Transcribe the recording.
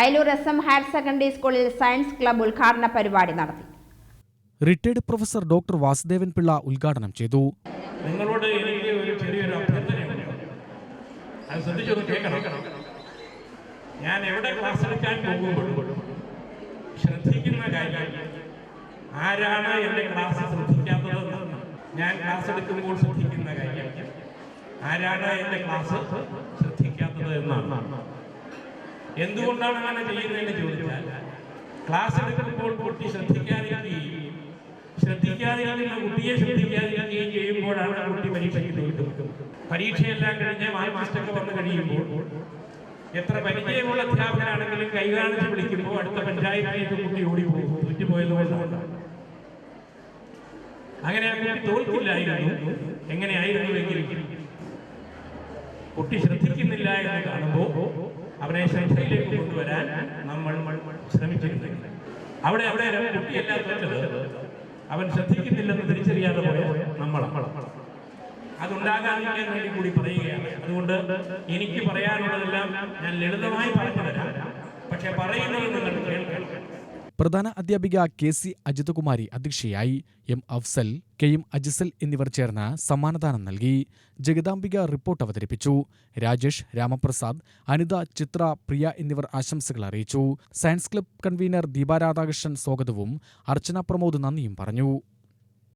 Ayalur S M higher secondary സ്കൂളിൽ science club ഉദ്ഘാടന പരിപാടി നടത്തി. Retired professor doctor Vasudevan Pillai ഉദ്ഘാടനം ചെയ്തു. നിങ്ങളോട് എനിക്ക് ഒരു ചെറിയൊരു അഭ്യർത്ഥനയുണ്ട്. അത് ശ്രദ്ധിച്ചൊന്ന് കേൾക്കണം. ഞാൻ എവിടെ ക്ലാസ് എടുക്കാൻ പോകുമ്പോഴും ശ്രദ്ധിക്കുന്ന കാര്യം ആരാണ് എന്റെ ക്ലാസ് ശ്രദ്ധിക്കാത്തതെന്ന് ഞാൻ ക്ലാസ് എടുക്കുമ്പോൾ ശ്രദ്ധിക്കുന്ന കാര്യം ആരാണ് എന്റെ ക്ലാസ് ശ്രദ്ധിക്കാത്തത് എന്നാണ്. എന്തുകൊണ്ടാണ് അങ്ങനെ ചെയ്യുന്നതെന്ന് ചോദിച്ചാൽ ക്ലാസ് എടുക്കുമ്പോൾ കുട്ടി ശ്രദ്ധിക്കാതിരിക്കുകയും ശ്രദ്ധിക്കാതിരിക്കുന്ന കുട്ടിയെ ശ്രദ്ധിക്കാതിരിക്കുകയും ചെയ്യുമ്പോഴാണ് കുട്ടി പരീക്ഷയ്ക്ക് തോൽക്കുന്നത്. പരീക്ഷയെല്ലാം കഴിഞ്ഞ് മാസ്റ്റർക്ക് വന്നു കഴിയുമ്പോൾ എത്ര പരിചയമുള്ള അധ്യാപകനാണെങ്കിലും കൈകാണിച്ച് വിളിക്കുമ്പോൾ അടുത്ത പഞ്ചായത്തിലേക്ക് കുട്ടി ഓടിപ്പോകും തോറ്റുപോയത് അങ്ങനെ കുട്ടി തോൽക്കില്ലായിരുന്നു എങ്ങനെയായിരുന്നുവെങ്കിൽ കുട്ടി ശ്രദ്ധിക്കുന്നില്ല എന്ന് കാണുമ്പോൾ അവനെ ശ്രദ്ധയിലേക്ക് കൊണ്ടുവരാൻ നമ്മൾ ശ്രമിച്ചിരുന്നു. അവിടെ അവിടെ കുട്ടിയല്ല അവൻ ശ്രദ്ധിക്കുന്നില്ലെന്ന് തിരിച്ചറിയാതെ പോയ നമ്മൾ അതുണ്ടാകാതിരിക്കാൻ വേണ്ടി കൂടി പറയുകയാണ്. അതുകൊണ്ട് എനിക്ക് പറയാനുള്ളതെല്ലാം ഞാൻ ലളിതമായി പറഞ്ഞു തരാം. പക്ഷെ പറയുന്നത് നിങ്ങൾ കേൾക്കണം. പ്രധാന അധ്യാപിക കെ സി അജിതകുമാരി അധ്യക്ഷയായി M Afsal K M Ajisal എന്നിവർ ചേർന്ന് സമ്മാനദാനം നൽകി. ജഗദാംബിക റിപ്പോർട്ട് അവതരിപ്പിച്ചു. രാജേഷ് രാമപ്രസാദ് അനിത ചിത്ര പ്രിയ എന്നിവർ ആശംസകൾ അറിയിച്ചു. Science club convener Deepa Radhakrishnan സ്വാഗതവും അർച്ചന പ്രമോദ് നന്ദിയും പറഞ്ഞു.